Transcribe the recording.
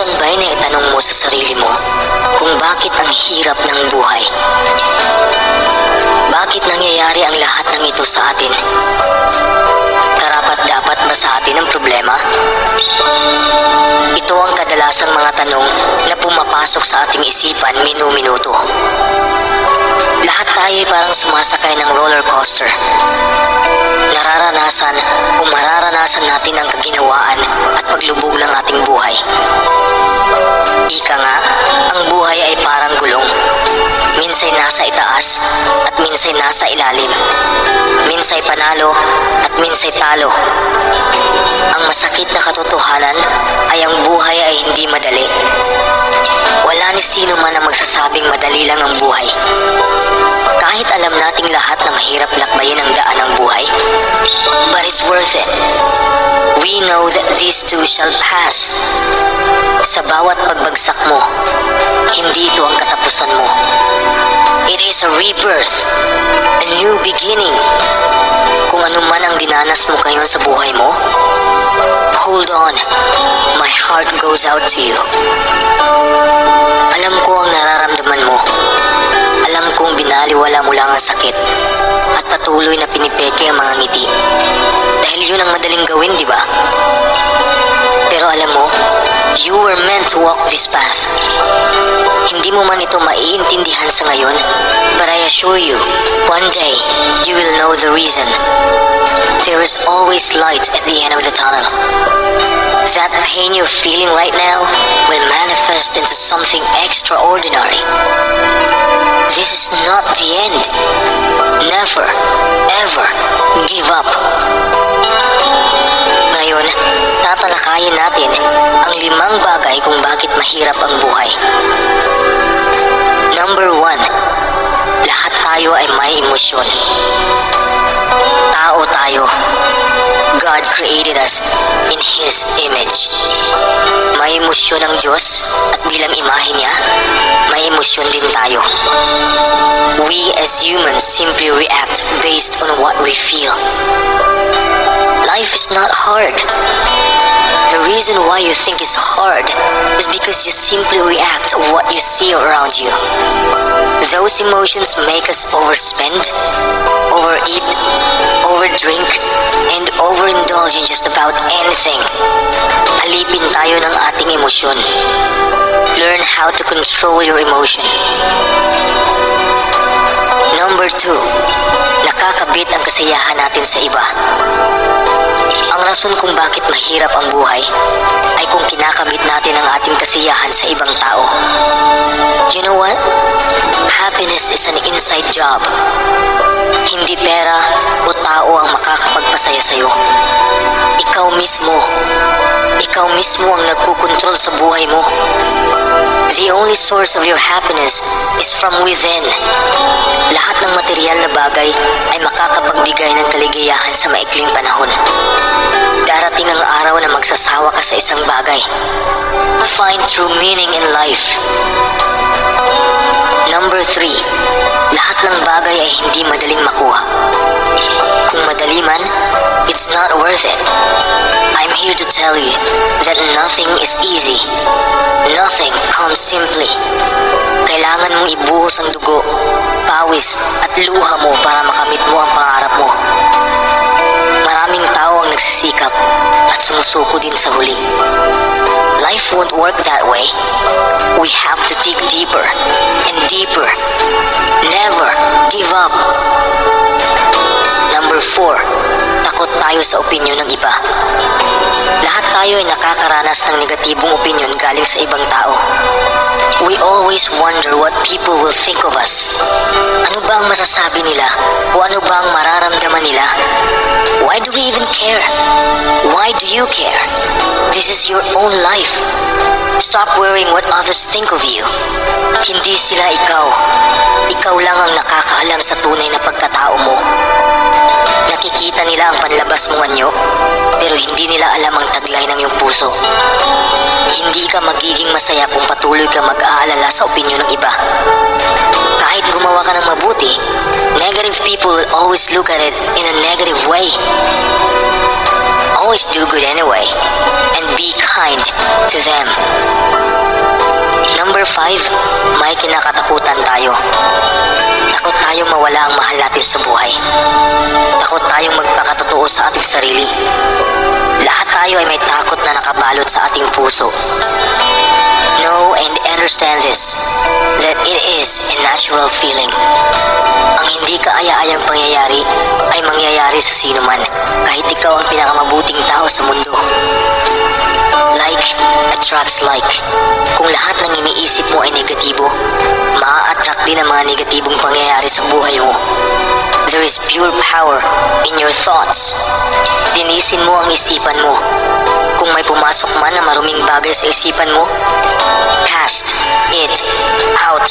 Minsan ba'y naitanong mo sa sarili mo kung bakit ang hirap ng buhay? Bakit nangyayari ang lahat ng ito sa atin? Karapat dapat ba sa atin ang problema? Ito ang kadalasang mga tanong na pumapasok sa ating isipan minu-minuto. Lahat tayo ay parang sumasakay ng roller coaster. Nararanasan o mararanasan natin ang kaginawaan at paglubog ng ating buhay. Ika nga, ang buhay ay parang gulong. Minsay nasa itaas at minsay nasa ilalim. Minsay panalo at minsay talo. Ang masakit na katotohanan ay ang buhay ay hindi madali. Sino man ang magsasabing madali lang ang buhay. Kahit alam nating lahat na mahirap lakbayin ang daan ng buhay, but it's worth it. We know that these too shall pass. Sa bawat pagbagsak mo, hindi ito ang katapusan mo. It is a rebirth, a new beginning. Kung ano man ang dinanas mo ngayon sa buhay mo, hold on. My heart goes out to you. Patuloy na pinipeke ang mga ngiti. Dahil yun ang madaling gawin, di ba? Pero alam mo, you were meant to walk this path. Hindi mo man ito maiintindihan sa ngayon, but I assure you, one day, you will know the reason. There is always light at the end of the tunnel. That pain you're feeling right now will manifest into something extraordinary. This is not the end. Never, ever give up. Ngayon, tatalakayin natin ang limang bagay kung bakit mahirap ang buhay. Number one, lahat tayo ay may emosyon. Tao tayo. God created us in His image. May emosyon ang Diyos at bilang imahe niya, emosyon din tayo. We as humans simply react based on what we feel. Life is not hard. The reason why you think it's hard is because you simply react what you see around you. Those emotions make us overspend, overeat, overdrink, and overindulge in just about anything. Alipin tayo ng ating emosyon. How to control your emotion. Number two, nakakabit ang kasiyahan natin sa iba. Ang rason kung bakit mahirap ang buhay ay kung kinakamit natin ang ating kasiyahan sa ibang tao. You know what? Happiness is an inside job. Hindi pera tao ang makakapagpasaya sa'yo. Ikaw mismo. Ikaw mismo ang nagkukontrol sa buhay mo. The only source of your happiness is from within. Lahat ng material na bagay ay makakapagbigay ng kaligayahan sa maikling panahon. Darating ang araw na magsasawa ka sa isang bagay. Find true meaning in life. Number three, lahat ng bagay ay hindi madaling makuha. Kung madali man, it's not worth it. I'm here to tell you that nothing is easy. Nothing comes simply. Kailangan mong ibuhos ang dugo, pawis at luha mo para makamit mo ang pangarap mo. Maraming tao ang nagsisikap at sumusuko din sa huli. Life won't work that way. We have to dig deeper and deeper. Never give up. Number four, takot tayo sa opinyon ng iba. Lahat tayo ay nakakaranas ng negatibong opinyon galing sa ibang tao. We always wonder what people will think of us. Ano ba ang masasabi nila? O ano ba ang mararamdaman nila? Why do we even care? Why do you care? This is your own life. Stop worrying what others think of you. Hindi sila ikaw. Ikaw lang ang nakakaalam sa tunay na pagkatao mo. Nakikita nila ang panlabas mong anyo, pero hindi nila alam ang taglay ng iyong puso. Hindi ka magiging masaya kung patuloy ka mag-aalala sa opinyon ng iba. Kahit gumawa ka ng mabuti, negative people will always look at it in a negative way. Always do good anyway and be kind to them. Number 5, may kinakatakutan tayo. Takot tayong mawala ang mahal natin sa buhay. Takot tayong magpakatotoo sa ating sarili. Lahat tayo ay may takot na nakabalot sa ating puso. Know and understand this, that it is a natural feeling. Ang hindi kaaya-ayang pangyayari ay mangyayari sa sino man, kahit ikaw ang pinakamabuting tao sa mundo. Like attracts like. Kung lahat ng iniisip mo ay negatibo, maa-attract din ang mga negatibong pangyayari sa buhay mo. There is pure power in your thoughts. Dinisin mo ang isipan mo. Kung may pumasok man na maruming bagay sa isipan mo, cast it out.